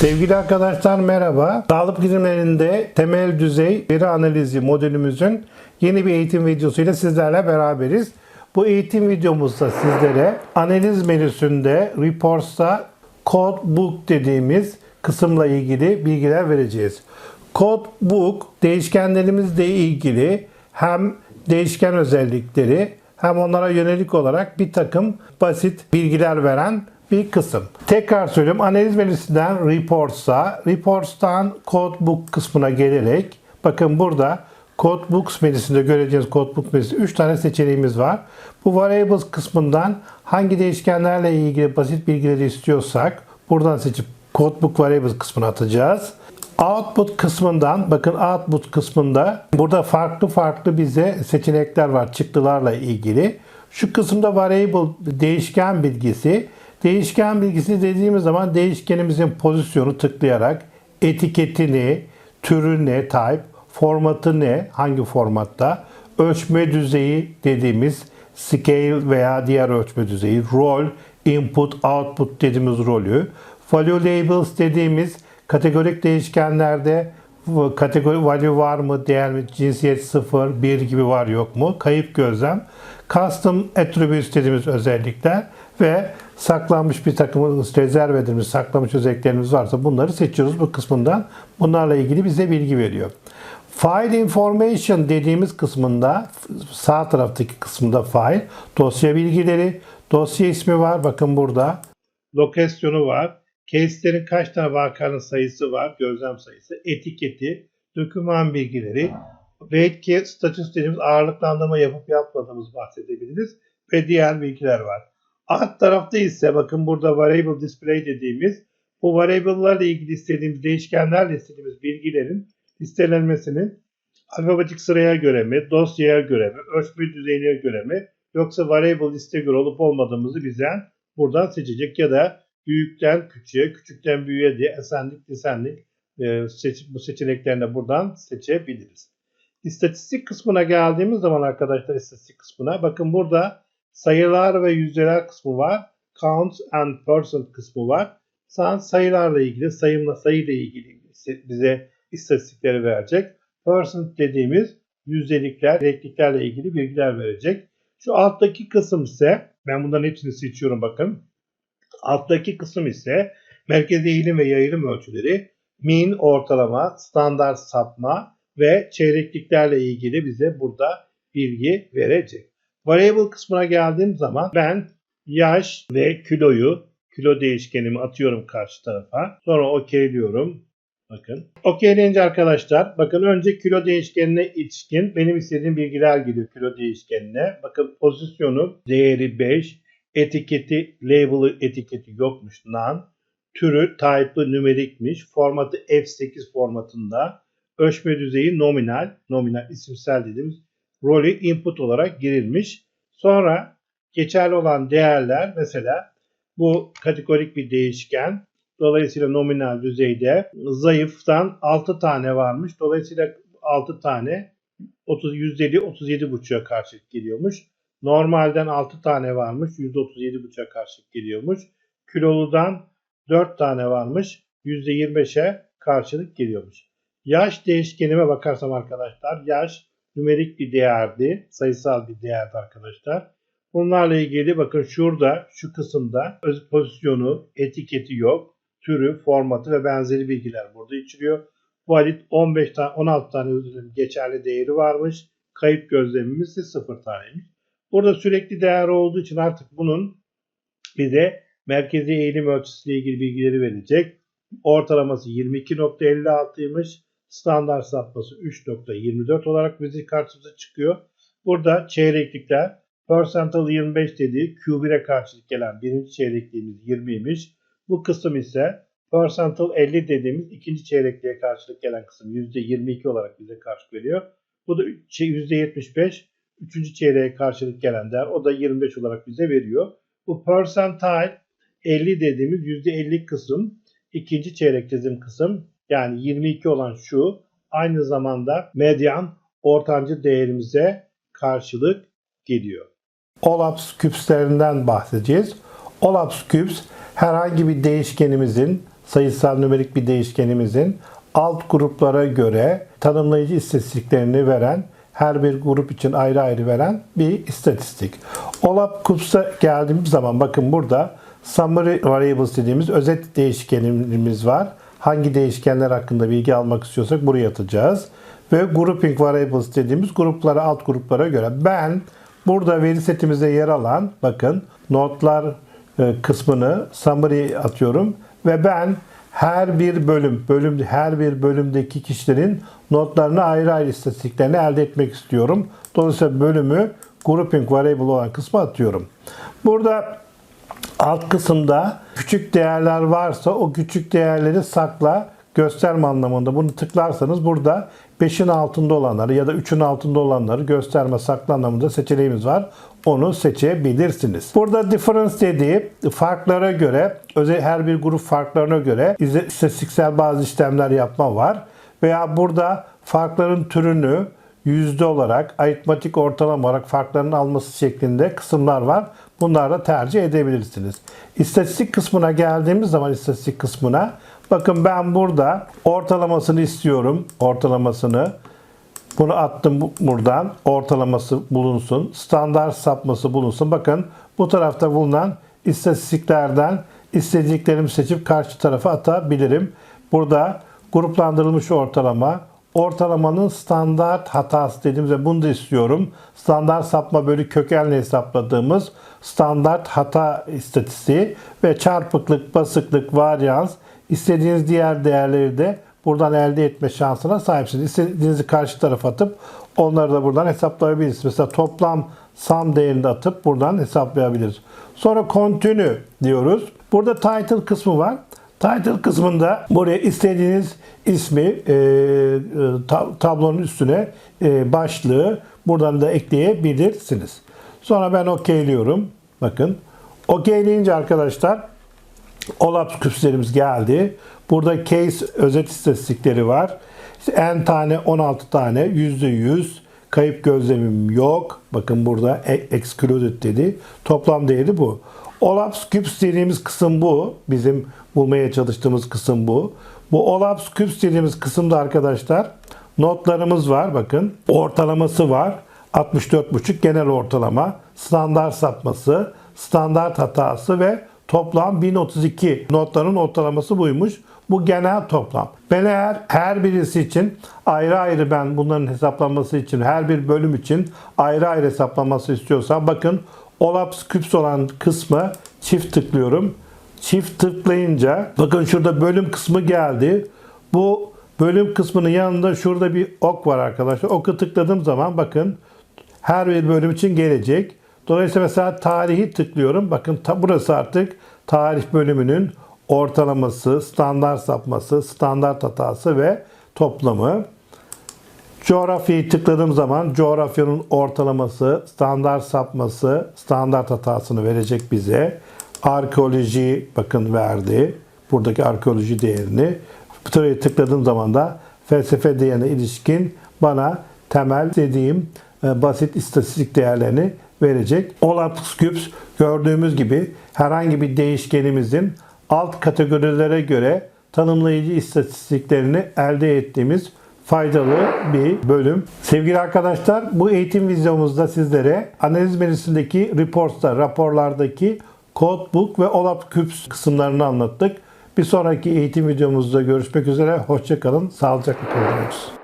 Sevgili arkadaşlar merhaba. Sağlık bilimlerinde temel düzey veri analizi modülümüzün yeni bir eğitim videosuyla sizlerle beraberiz. Bu eğitim videomuzda sizlere analiz menüsünde Reports'ta Code Book dediğimiz kısımla ilgili bilgiler vereceğiz. Code Book değişkenlerimizle ilgili hem değişken özellikleri hem onlara yönelik olarak bir takım basit bilgiler veren bir kısım. Tekrar söylüyorum analiz menüsünden Reports'a, Reports'tan Codebook kısmına gelerek bakın burada Codebooks menüsünde göreceğiniz Codebook menüsü 3 tane seçeneğimiz var. Bu Variables kısmından hangi değişkenlerle ilgili basit bilgileri istiyorsak buradan seçip Codebook Variables kısmına atacağız. Output kısmından, bakın output kısmında burada farklı farklı bize seçenekler var çıktılarla ilgili. Şu kısımda variable değişken bilgisi. Değişken bilgisi dediğimiz zaman değişkenimizin pozisyonu tıklayarak etiketini, türü ne, type, formatı ne, hangi formatta, ölçme düzeyi dediğimiz scale veya diğer ölçme düzeyi, rol, input, output dediğimiz rolü, value labels dediğimiz kategorik değişkenlerde kategori value var mı, değer mi, cinsiyet 0, 1 gibi var yok mu, kayıp gözlem, custom attributes dediğimiz özellikler ve saklanmış bir takım rezerv edilmiş saklanmış özelliklerimiz varsa bunları seçiyoruz bu kısmından. Bunlarla ilgili bize bilgi veriyor. File information dediğimiz kısmında sağ taraftaki kısımda file, dosya bilgileri, dosya ismi var bakın burada. Lokasyonu var. Case'lerin kaç tane vakanın sayısı var, gözlem sayısı, etiketi, doküman bilgileri, belki statüs ağırlıklandırma yapıp yapmadığımız bahsedebiliriz ve diğer bilgiler var. Alt tarafta ise bakın burada variable display dediğimiz bu variable'larla ilgili istediğimiz değişkenlerle istediğimiz bilgilerin listelenmesinin alfabetik sıraya göre mi, dosyaya göre mi, ölçme düzeyine göre mi yoksa variable liste göre olup olmadığımızı bizden buradan seçecek ya da büyükten küçüğe, küçükten büyüğe diye esenlik, desenlik e, seç, bu seçeneklerini buradan seçebiliriz. İstatistik kısmına geldiğimiz zaman arkadaşlar istatistik kısmına bakın burada sayılar ve yüzdeler kısmı var. Count and percent kısmı var. Sen sayılarla ilgili, sayımla sayıyla ilgili bize istatistikleri verecek. Percent dediğimiz yüzdelikler, renkliklerle ilgili bilgiler verecek. Şu alttaki kısım ise, ben bunların hepsini seçiyorum bakın. Alttaki kısım ise merkezi eğilim ve yayılım ölçüleri, mean ortalama, standart sapma ve çeyrekliklerle ilgili bize burada bilgi verecek. Variable kısmına geldiğim zaman ben yaş ve kiloyu, kilo değişkenimi atıyorum karşı tarafa. Sonra OK diyorum. Bakın. OK deyince arkadaşlar bakın önce kilo değişkenine ilişkin benim istediğim bilgiler geliyor kilo değişkenine. Bakın pozisyonu değeri 5, etiketi label'ı etiketi yokmuş none. Türü type'ı numerikmiş. Formatı F8 formatında. Ölçme düzeyi nominal. Nominal isimsel dediğimiz rolü input olarak girilmiş. Sonra geçerli olan değerler mesela bu kategorik bir değişken. Dolayısıyla nominal düzeyde zayıftan 6 tane varmış. Dolayısıyla 6 tane 30 %50 37,5'a karşılık geliyormuş. Normalden 6 tane varmış. %37,5'a karşılık geliyormuş. Kiloludan 4 tane varmış. %25'e karşılık geliyormuş. Yaş değişkenime bakarsam arkadaşlar yaş nümerik bir değerdi. Sayısal bir değerdi arkadaşlar. Bunlarla ilgili bakın şurada şu kısımda öz pozisyonu, etiketi yok. Türü, formatı ve benzeri bilgiler burada içeriyor. Valid 15 tane 16 tane özür geçerli değeri varmış. Kayıp gözlemimiz ise 0 taneymiş. Burada sürekli değer olduğu için artık bunun bize merkezi eğilim ölçüsüyle ilgili bilgileri verecek. Ortalaması 22.56'ymış. Standart sapması 3.24 olarak bizi karşımıza çıkıyor. Burada çeyreklikler percentile 25 dediği Q1'e karşılık gelen birinci çeyrekliğimiz 20'ymiş. Bu kısım ise percentile 50 dediğimiz ikinci çeyrekliğe karşılık gelen kısım %22 olarak bize karşılık veriyor. Bu da %75 üçüncü çeyreğe karşılık gelen değer. O da 25 olarak bize veriyor. Bu percentile 50 dediğimiz %50 kısım ikinci çeyrek çizim kısım yani 22 olan şu aynı zamanda medyan ortancı değerimize karşılık geliyor. Olaps küpslerinden bahsedeceğiz. Olaps küps herhangi bir değişkenimizin sayısal nümerik bir değişkenimizin alt gruplara göre tanımlayıcı istatistiklerini veren her bir grup için ayrı ayrı veren bir istatistik. OLAP KUPS'a geldiğimiz zaman bakın burada summary variables dediğimiz özet değişkenimiz var. Hangi değişkenler hakkında bilgi almak istiyorsak buraya atacağız. Ve grouping variables dediğimiz gruplara, alt gruplara göre ben burada veri setimizde yer alan bakın notlar e, kısmını summary atıyorum ve ben her bir bölüm, bölüm her bir bölümdeki kişilerin notlarını ayrı ayrı istatistiklerini elde etmek istiyorum. Dolayısıyla bölümü grouping variable olan kısma atıyorum. Burada alt kısımda küçük değerler varsa o küçük değerleri sakla gösterme anlamında bunu tıklarsanız burada 5'in altında olanları ya da 3'ün altında olanları gösterme sakla anlamında seçeneğimiz var. Onu seçebilirsiniz. Burada difference dediği farklara göre özel her bir grup farklarına göre istatistiksel bazı işlemler yapma var. Veya burada farkların türünü yüzde olarak aritmatik ortalama olarak farkların alması şeklinde kısımlar var. Bunları da tercih edebilirsiniz. İstatistik kısmına geldiğimiz zaman istatistik kısmına bakın ben burada ortalamasını istiyorum. Ortalamasını bunu attım bu- buradan. Ortalaması bulunsun. Standart sapması bulunsun. Bakın bu tarafta bulunan istatistiklerden istediklerimi seçip karşı tarafa atabilirim. Burada gruplandırılmış ortalama, ortalamanın standart hatası dediğimizde bunu da istiyorum. Standart sapma bölü kökenle hesapladığımız standart hata istatistiği ve çarpıklık, basıklık, varyans istediğiniz diğer değerleri de buradan elde etme şansına sahipsiniz. İstediğinizi karşı tarafa atıp onları da buradan hesaplayabilirsiniz. Mesela toplam sum değerini de atıp buradan hesaplayabiliriz. Sonra continue diyoruz. Burada title kısmı var. Title kısmında buraya istediğiniz ismi e, e, ta- tablonun üstüne e, başlığı buradan da ekleyebilirsiniz. Sonra ben okeyliyorum. Bakın. Okeyleyince arkadaşlar OLAP küpslerimiz geldi. Burada case özet istatistikleri var. İşte n tane 16 tane %100 kayıp gözlemim yok. Bakın burada e- excluded dedi. Toplam değeri bu. OLAPS küps dediğimiz kısım bu. Bizim bulmaya çalıştığımız kısım bu. Bu OLAPS küps dediğimiz kısımda arkadaşlar notlarımız var. Bakın ortalaması var. 64,5 genel ortalama, standart sapması, standart hatası ve toplam 1032 notların ortalaması buymuş. Bu genel toplam. Ben eğer her birisi için ayrı ayrı ben bunların hesaplanması için her bir bölüm için ayrı ayrı hesaplanması istiyorsam bakın Olaps küps olan kısmı çift tıklıyorum. Çift tıklayınca bakın şurada bölüm kısmı geldi. Bu bölüm kısmının yanında şurada bir ok var arkadaşlar. Oku tıkladığım zaman bakın her bir bölüm için gelecek. Dolayısıyla mesela tarihi tıklıyorum. Bakın ta burası artık tarih bölümünün ortalaması, standart sapması, standart hatası ve toplamı. Coğrafyayı tıkladığım zaman coğrafyanın ortalaması, standart sapması, standart hatasını verecek bize. Arkeoloji bakın verdi. Buradaki arkeoloji değerini. Buraya tıkladığım zaman da felsefe değerine ilişkin bana temel dediğim e, basit istatistik değerlerini verecek. Olaps Cubes gördüğümüz gibi herhangi bir değişkenimizin alt kategorilere göre tanımlayıcı istatistiklerini elde ettiğimiz faydalı bir bölüm. Sevgili arkadaşlar bu eğitim videomuzda sizlere analiz menüsündeki reports'ta, raporlardaki codebook ve OLAP Cubes kısımlarını anlattık. Bir sonraki eğitim videomuzda görüşmek üzere. Hoşçakalın. Sağlıcakla kalın.